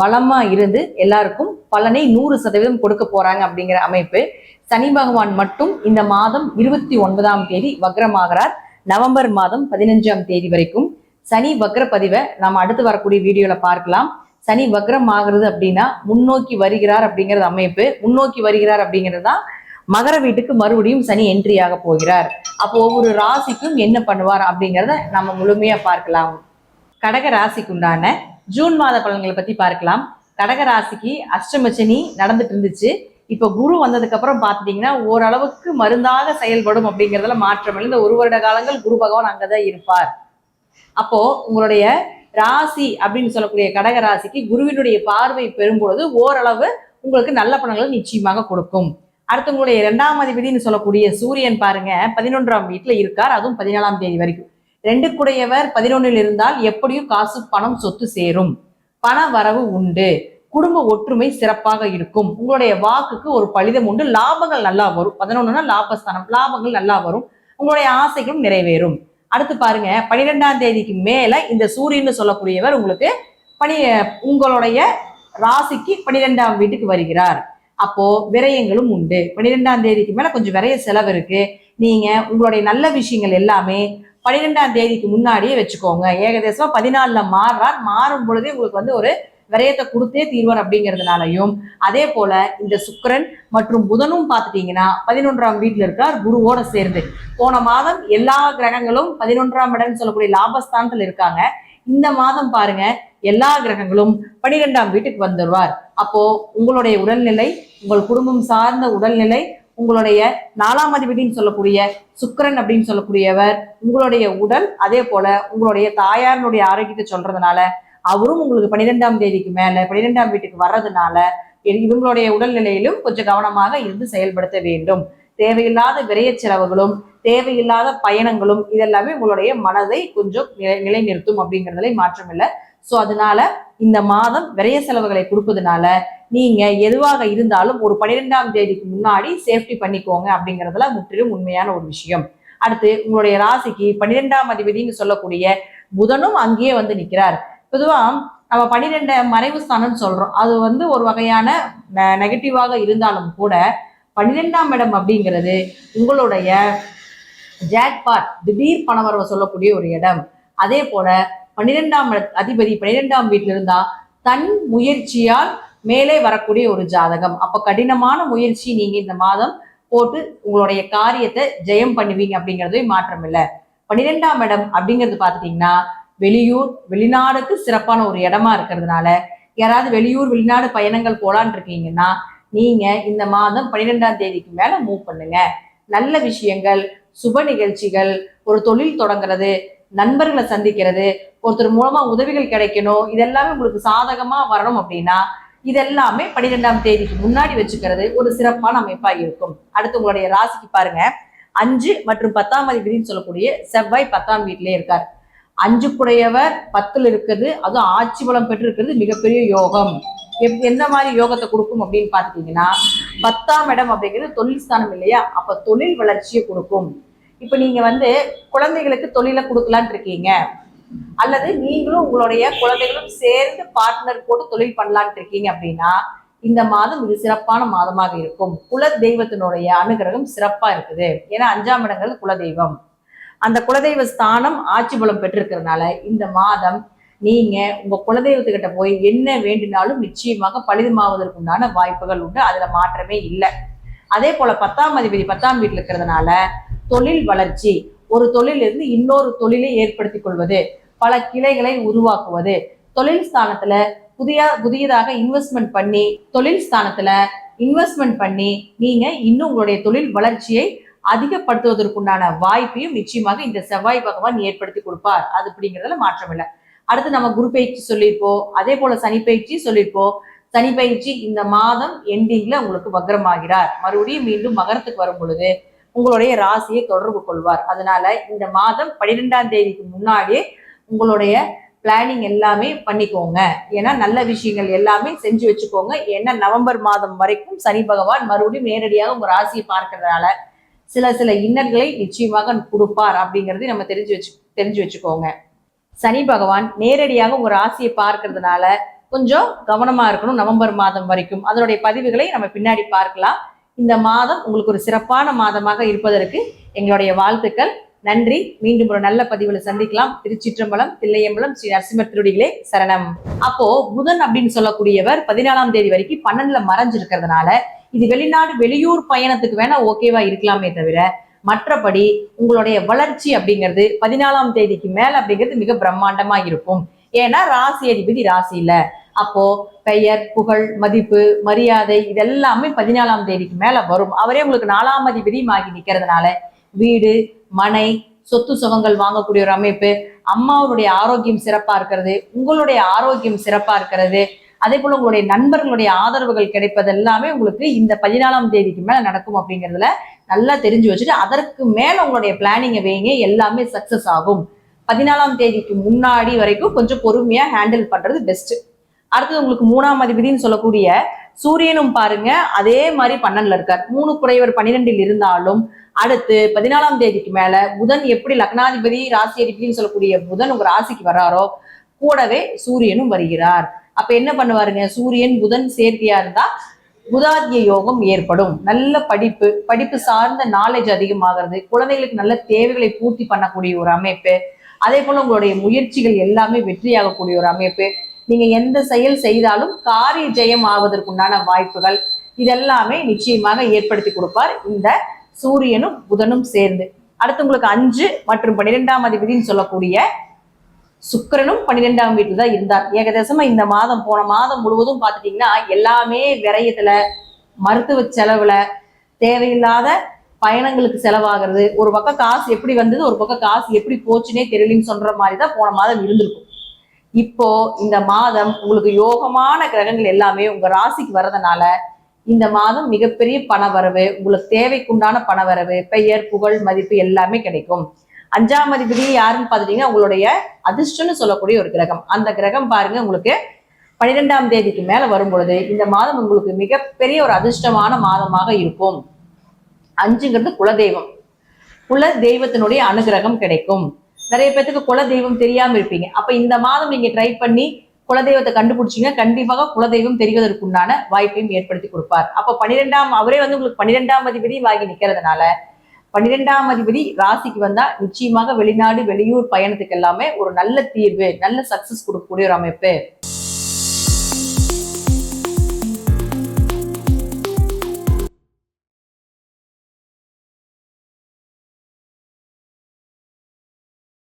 பலமா இருந்து எல்லாருக்கும் பலனை நூறு சதவீதம் கொடுக்க போறாங்க அப்படிங்கிற அமைப்பு. சனி பகவான் மட்டும் இந்த மாதம் இருபத்தி ஒன்பதாம் தேதி வக்ரமாகிறார். நவம்பர் மாதம் பதினஞ்சாம் தேதி வரைக்கும். சனி வக்ர பதிவை நாம் அடுத்து வரக்கூடிய வீடியோல பார்க்கலாம். சனி வக்ரம் ஆகுறது அப்படின்னா முன்னோக்கி வருகிறார் அப்படிங்கிறது அமைப்பு. முன்னோக்கி வருகிறார் அப்படிங்கிறது தான் மகர வீட்டுக்கு மறுபடியும் சனி என்ட்ரி ஆக போகிறார். அப்போ ஒவ்வொரு ராசிக்கும் என்ன பண்ணுவார் அப்படிங்கிறத நம்ம முழுமையா பார்க்கலாம். கடக ராசிக்குண்டான ஜூன் மாத பலன்களை பத்தி பார்க்கலாம். கடக ராசிக்கு நடந்துட்டு இருந்துச்சு. இப்போ குரு வந்ததுக்கு அப்புறம் பார்த்துட்டீங்கன்னா ஓரளவுக்கு மருந்தாக செயல்படும் அப்படிங்கிறதுல மாற்றம் இல்லை இந்த ஒரு வருட காலங்கள் குரு பகவான் அங்கதான் இருப்பார். அப்போ உங்களுடைய ராசி அப்படின்னு சொல்லக்கூடிய கடக ராசிக்கு குருவினுடைய பார்வை பெறும்பொழுது ஓரளவு உங்களுக்கு நல்ல பலன்களை நிச்சயமாக கொடுக்கும். அடுத்து உங்களுடைய இரண்டாம் அதிபதினு சொல்லக்கூடிய சூரியன் பாருங்க பதினொன்றாம் வீட்டுல இருக்கார். அதுவும் பதினாலாம் தேதி வரைக்கும். ரெண்டு குடையவர் பதினொன்னில் இருந்தால் எப்படியும் காசு பணம் சொத்து சேரும். பண வரவு உண்டு. குடும்ப ஒற்றுமை சிறப்பாக இருக்கும். உங்களுடைய வாக்குக்கு ஒரு பலிதம் உண்டு. லாபங்கள் நல்லா வரும். பதினொன்னுனா லாபஸ்தானம். லாபங்கள் நல்லா வரும். உங்களுடைய ஆசைகளும் நிறைவேறும். அடுத்து பாருங்க. பனிரெண்டாம் தேதிக்கு மேல இந்த சூரியன் சொல்லக்கூடியவர் உங்களுக்கு பனி உங்களுடைய ராசிக்கு பனிரெண்டாம் வீட்டுக்கு வருகிறார். அப்போ விரயங்களும் உண்டு. பன்னிரெண்டாம் தேதிக்கு மேல கொஞ்சம் விரைய செலவு இருக்கு. நீங்க உங்களுடைய நல்ல விஷயங்கள் எல்லாமே பன்னிரெண்டாம் தேதிக்கு முன்னாடியே வச்சுக்கோங்க. ஏகதேசமா பதினாலுல மாறுறார். மாறும் பொழுதே உங்களுக்கு வந்து ஒரு விரயத்தை கொடுத்தே தீர்வார் அப்படிங்கிறதுனாலையும். அதே போல இந்த சுக்கரன் மற்றும் புதனும் பார்த்துட்டீங்கன்னா பதினொன்றாம் வீட்டில் இருக்கார் குருவோட சேர்ந்து. போன மாதம் எல்லா கிரகங்களும் பதினொன்றாம் இடம்னு சொல்லக்கூடிய லாபஸ்தானத்தில் இருக்காங்க. இந்த மாதம் பாருங்க எல்லா கிரகங்களும் பனிரெண்டாம் வீட்டுக்கு வந்துடுவார் அப்போ உங்களுடைய உடல்நிலை உங்கள் குடும்பம் சார்ந்த உடல்நிலை உங்களுடைய நாலாம் அதிபதினு சொல்லக்கூடிய சுக்கரன் அப்படின்னு சொல்லக்கூடியவர் உங்களுடைய உடல் அதே போல உங்களுடைய தாயாரினுடைய ஆரோக்கியத்தை சொல்றதுனால அவரும் உங்களுக்கு பன்னிரெண்டாம் தேதிக்கு மேல பன்னிரெண்டாம் வீட்டுக்கு வர்றதுனால இவங்களுடைய உடல்நிலையிலும் கொஞ்சம் கவனமாக இருந்து செயல்படுத்த வேண்டும். தேவையில்லாத விரைய செலவுகளும் தேவையில்லாத பயணங்களும் இதெல்லாமே உங்களுடைய மனதை கொஞ்சம் நிலை நிலைநிறுத்தும் அப்படிங்கிறதுல மாற்றம் இல்லை. ஸோ அதனால இந்த மாதம் விரைய செலவுகளை கொடுப்பதுனால நீங்க எதுவாக இருந்தாலும் ஒரு பன்னிரெண்டாம் தேதிக்கு முன்னாடி சேஃப்டி பண்ணிக்கோங்க அப்படிங்கிறதுல முற்றிலும் உண்மையான ஒரு விஷயம். அடுத்து உங்களுடைய ராசிக்கு பன்னிரெண்டாம் அதிபதினு சொல்லக்கூடிய புதனும் அங்கேயே வந்து நிற்கிறார் பொதுவா நம்ம பன்னிரெண்டு மறைவு ஸ்தானம்னு சொல்றோம். அது வந்து ஒரு வகையான நெகட்டிவாக இருந்தாலும் கூட பன்னிரெண்டாம் இடம் அப்படிங்கிறது உங்களுடைய ஜாக்பாட் திடீர் பணவரவை சொல்லக்கூடிய ஒரு இடம். அதே போல பன்னிரெண்டாம் அதிபதி பன்னிரெண்டாம் வீட்டில் இருந்தா தன் முயற்சியால் மேலே வரக்கூடிய ஒரு ஜாதகம். அப்ப கடினமான முயற்சி நீங்க இந்த மாதம் போட்டு உங்களுடைய காரியத்தை ஜெயம் பண்ணுவீங்க அப்படிங்கிறதே மாற்றம் இல்லை பன்னிரெண்டாம் இடம் அப்படிங்கிறது பார்த்துட்டீங்கன்னா வெளியூர் வெளிநாடுக்கு சிறப்பான ஒரு இடமா இருக்கிறதுனால யாராவது வெளியூர் வெளிநாடு பயணங்கள் போலான் இருக்கீங்கன்னா நீங்க இந்த மாதம் பன்னிரெண்டாம் தேதிக்கு மேல மூவ் பண்ணுங்க. நல்ல விஷயங்கள் சுப நிகழ்ச்சிகள் ஒரு தொழில் தொடங்குறது நண்பர்களை சந்திக்கிறது ஒருத்தர் மூலமா உதவிகள் கிடைக்கணும் இதெல்லாமே உங்களுக்கு சாதகமா வரணும் அப்படின்னா இதெல்லாமே பனிரெண்டாம் தேதிக்கு முன்னாடி வச்சுக்கிறது ஒரு சிறப்பான அமைப்பா இருக்கும். அடுத்து உங்களுடைய ராசிக்கு பாருங்க. அஞ்சு மற்றும் பத்தாம் அதிபதினு சொல்லக்கூடிய செவ்வாய் பத்தாம் வீட்டிலே இருக்கார். அஞ்சு குடையவர் பத்துல இருக்கிறது அதுவும் ஆட்சி பலம் பெற்று இருக்கிறது மிகப்பெரிய யோகம். எப் எந்த மாதிரி யோகத்தை கொடுக்கும் அப்படின்னு பாத்துட்டீங்கன்னா பத்தாம் இடம் அப்படிங்கிறது தொழில் ஸ்தானம் இல்லையா? அப்ப தொழில் வளர்ச்சியை கொடுக்கும். இப்போ நீங்கள் வந்து குழந்தைகளுக்கு தொழிலை கொடுக்கலான் இருக்கீங்க. அல்லது நீங்களும் உங்களுடைய குழந்தைகளும் சேர்ந்து பார்ட்னர் போட்டு தொழில் பண்ணலான் இருக்கீங்க அப்படின்னா இந்த மாதம் இது சிறப்பான மாதமாக இருக்கும். குல தெய்வத்தினுடைய அனுகிரகம் சிறப்பாக இருக்குது. ஏன்னா அஞ்சாம் இடங்கள் குலதெய்வம். அந்த குலதெய்வ ஸ்தானம் ஆட்சி பலம் பெற்றிருக்கிறதுனால இந்த மாதம் நீங்க உங்க குலதெய்வத்துக்கிட்ட போய் என்ன வேண்டினாலும் நிச்சயமாக பலிதமாவதற்கு உண்டான வாய்ப்புகள் உண்டு. அதுல மாற்றமே இல்லை. அதே போல பத்தாம் அதிபதி பத்தாம் வீட்டில் இருக்கிறதுனால தொழில் வளர்ச்சி. ஒரு தொழிலிருந்து இன்னொரு தொழிலை ஏற்படுத்திக் கொள்வது. பல கிளைகளை உருவாக்குவது. தொழில் ஸ்தானத்துல புதிய புதியதாக இன்வெஸ்ட்மெண்ட் பண்ணி தொழில் ஸ்தானத்துல இன்வெஸ்ட்மெண்ட் பண்ணி நீங்க இன்னும் உங்களுடைய தொழில் வளர்ச்சியை அதிகப்படுத்துவதற்குண்டான வாய்ப்பையும் நிச்சயமாக இந்த செவ்வாய் பகவான் ஏற்படுத்தி கொடுப்பார். அது அப்படிங்கிறதுல மாற்றம் இல்லை. அடுத்து நம்ம குரு பயிற்சி சொல்லியிருப்போம். அதே போல சனி பயிற்சி சொல்லியிருப்போம். சனி பயிற்சி இந்த மாதம் எண்டிங்ல உங்களுக்கு வக்ரமாகிறார். மறுபடியும் மீண்டும் மகரத்துக்கு வரும் பொழுது உங்களுடைய ராசியை தொடர்பு கொள்வார். அதனால இந்த மாதம் பன்னிரெண்டாம் தேதிக்கு முன்னாடியே உங்களுடைய பிளானிங் எல்லாமே பண்ணிக்கோங்க. ஏன்னா நல்ல விஷயங்கள் எல்லாமே செஞ்சு வச்சுக்கோங்க. ஏன்னா நவம்பர் மாதம் வரைக்கும் சனி பகவான் மறுபடியும் நேரடியாக உங்க ராசியை பார்க்கறதுனால சில சில இன்னர்களை நிச்சயமாக கொடுப்பார் அப்படிங்கறதை நம்ம தெரிஞ்சு வச்சு தெரிஞ்சு வச்சுக்கோங்க. சனி பகவான் நேரடியாக உங்க ராசியை பார்க்கறதுனால கொஞ்சம் கவனமா இருக்கணும் நவம்பர் மாதம் வரைக்கும். அதனுடைய பதிவுகளை நம்ம பின்னாடி பார்க்கலாம். இந்த மாதம் உங்களுக்கு ஒரு சிறப்பான மாதமாக இருப்பதற்கு எங்களுடைய வாழ்த்துக்கள். நன்றி. மீண்டும் ஒரு நல்ல பதிவுல சந்திக்கலாம். திருச்சிற்றம்பலம் தில்லையம்பலம் ஸ்ரீ நரசிம்மர் திருடிகளே சரணம். அப்போ புதன் அப்படின்னு சொல்லக்கூடியவர் பதினாலாம் தேதி வரைக்கும் பன்னெண்டுல மறைஞ்சிருக்கிறதுனால இது வெளிநாடு வெளியூர் பயணத்துக்கு வேணா ஓகேவா இருக்கலாமே தவிர மற்றபடி உங்களுடைய வளர்ச்சி அப்படிங்கிறது பதினாலாம் தேதிக்கு மேல அப்படிங்கிறது மிக பிரம்மாண்டமா இருக்கும். ஏன்னா ராசி அதிபதி ராசியில. அப்போ பெயர் புகழ் மதிப்பு மரியாதை இதெல்லாமே பதினாலாம் தேதிக்கு மேல வரும். அவரே உங்களுக்கு நாலாம் அதிபதியும் ஆகி நிக்கிறதுனால வீடு மனை சொத்து சுகங்கள் வாங்கக்கூடிய ஒரு அமைப்பு அம்மாவுடைய ஆரோக்கியம் சிறப்பா இருக்கிறது உங்களுடைய ஆரோக்கியம் சிறப்பா இருக்கிறது அதே போல உங்களுடைய நண்பர்களுடைய ஆதரவுகள் கிடைப்பது எல்லாமே உங்களுக்கு இந்த பதினாலாம் தேதிக்கு மேல நடக்கும் அப்படிங்கிறதுல நல்லா தெரிஞ்சு வச்சுட்டு அதற்கு மேல உங்களுடைய பிளானிங்கை வைங்க எல்லாமே சக்சஸ் ஆகும். பதினாலாம் தேதிக்கு முன்னாடி வரைக்கும் கொஞ்சம் பொறுமையா ஹேண்டில் பண்றது பெஸ்ட் அடுத்தது உங்களுக்கு மூணாம் அதிபதினு சொல்லக்கூடிய சூரியனும் பாருங்க அதே மாதிரி பன்னெண்டுல இருக்கார். மூணு குறைவர் பன்னிரெண்டில் இருந்தாலும் அடுத்து பதினாலாம் தேதிக்கு மேல புதன் எப்படி லக்னாதிபதி ராசி அதிபதினு சொல்லக்கூடிய புதன் உங்க ராசிக்கு வர்றாரோ கூடவே சூரியனும் வருகிறார். அப்ப என்ன பண்ணுவாருங்க? சூரியன் புதன் சேர்க்கையா இருந்தா புதாதிய யோகம் ஏற்படும். நல்ல படிப்பு படிப்பு சார்ந்த நாலேஜ் அதிகமாகிறது. குழந்தைகளுக்கு நல்ல தேவைகளை பூர்த்தி பண்ணக்கூடிய ஒரு அமைப்பு. அதே போல உங்களுடைய முயற்சிகள் எல்லாமே வெற்றியாகக்கூடிய ஒரு அமைப்பு. நீங்க எந்த செயல் செய்தாலும் காரிய ஜெயம் ஆவதற்குண்டான வாய்ப்புகள் இதெல்லாமே நிச்சயமாக ஏற்படுத்தி கொடுப்பார் இந்த சூரியனும் புதனும் சேர்ந்து. அடுத்து உங்களுக்கு அஞ்சு மற்றும் பன்னிரெண்டாம் அதிபதினு சொல்லக்கூடிய சுக்கிரனும் பன்னிரெண்டாம் வீட்டுல தான் இருந்தார். ஏகதேசமா இந்த மாதம் போன மாதம் முழுவதும் பார்த்துட்டீங்கன்னா எல்லாமே விரயத்துல மருத்துவ செலவுல தேவையில்லாத பயணங்களுக்கு செலவாகிறது. ஒரு பக்கம் காசு எப்படி வந்தது ஒரு பக்கம் காசு எப்படி போச்சுனே தெரியலன்னு சொல்ற மாதிரி தான் போன மாதம் இருந்திருக்கும். இப்போ இந்த மாதம் உங்களுக்கு யோகமான கிரகங்கள் எல்லாமே உங்க ராசிக்கு வர்றதுனால இந்த மாதம் மிகப்பெரிய பண வரவு உங்களுக்கு தேவைக்குண்டான பண வரவு பெயர் புகழ் மதிப்பு எல்லாமே கிடைக்கும். அஞ்சாம் அதிபதி யாருன்னு பார்த்துட்டீங்கன்னா உங்களுடைய அதிர்ஷ்டம்னு சொல்லக்கூடிய ஒரு கிரகம். அந்த கிரகம் பாருங்க உங்களுக்கு பன்னிரெண்டாம் தேதிக்கு மேல வரும் பொழுது இந்த மாதம் உங்களுக்கு மிகப்பெரிய ஒரு அதிர்ஷ்டமான மாதமாக இருக்கும். அஞ்சுங்கிறது குலதெய்வம். குல தெய்வத்தினுடைய அனுகிரகம் கிடைக்கும். நிறைய பேத்துக்கு குல தெய்வம் தெரியாம இருப்பீங்க. அப்ப இந்த மாதம் நீங்க ட்ரை பண்ணி குலதெய்வத்தை கண்டுபிடிச்சிங்க. கண்டிப்பாக குலதெய்வம் தெரிவதற்கு உண்டான வாய்ப்பையும் ஏற்படுத்தி கொடுப்பார். அப்ப பன்னிரெண்டாம் அவரே வந்து உங்களுக்கு பன்னிரெண்டாம் அதிபதி வாங்கி நிக்கிறதுனால பன்னிரெண்டாம் அதிபதி ராசிக்கு வந்தா நிச்சயமாக வெளிநாடு வெளியூர் பயணத்துக்கு எல்லாமே ஒரு நல்ல தீர்வு நல்ல சக்சஸ் கொடுக்கக்கூடிய ஒரு அமைப்பு.